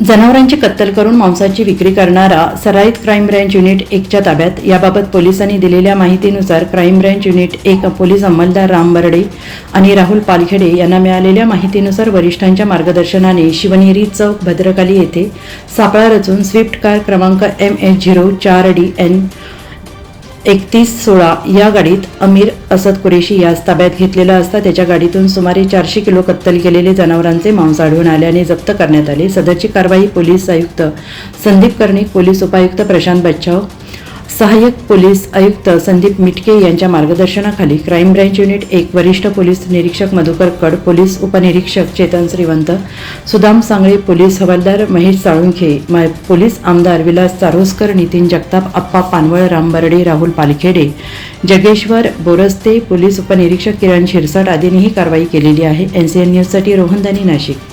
जनावरांची कत्तल करून मांसाची विक्री करणारा सराईत क्राईम ब्रँच युनिट एकच्या ताब्यात. याबाबत पोलिसांनी दिलेल्या माहितीनुसार क्राईम ब्रँच युनिट एक पोलीस अंमलदार राम बर्डे आणि राहुल पालखेडे यांना मिळालेल्या माहितीनुसार वरिष्ठांच्या मार्गदर्शनाने शिवनेरी चौक भद्रकाली येथे सापळा रचून स्विफ्ट कार क्रमांक एम एच झिरो चार डी एन एकतीस सोळा या गाडीत अमीर असद कुरेशी यास ताब्यात घेतलेला असता त्याच्या गाडीतून सुमारे चारशे किलो कत्तल केलेले जनावरांचे मांस आढळून आल्याने जप्त करण्यात आले. सदरची कारवाई पोलीस आयुक्त संदीप कर्णिक पोलीस उपायुक्त प्रशांत बच्चाव सहाय्यक पोलीस आयुक्त संदीप मिटके यांच्या मार्गदर्शनाखाली क्राईम ब्रँच युनिट एक वरिष्ठ पोलीस निरीक्षक मधुकर कड पोलीस उपनिरीक्षक चेतन श्रीवंत सुदाम सांगळे पोलीस हवालदार महेश साळुंखे पोलीस आमदार विलास चारोस्कर नितीन जगताप अप्पा पानवळ राम बर्डे राहुल पालखेडे जगेश्वर बोरस्ते पोलीस उपनिरीक्षक किरण शिरसाट आदींनी ही कारवाई केलेली आहे. एन सी न्यूजसाठी रोहनदानी नाशिक.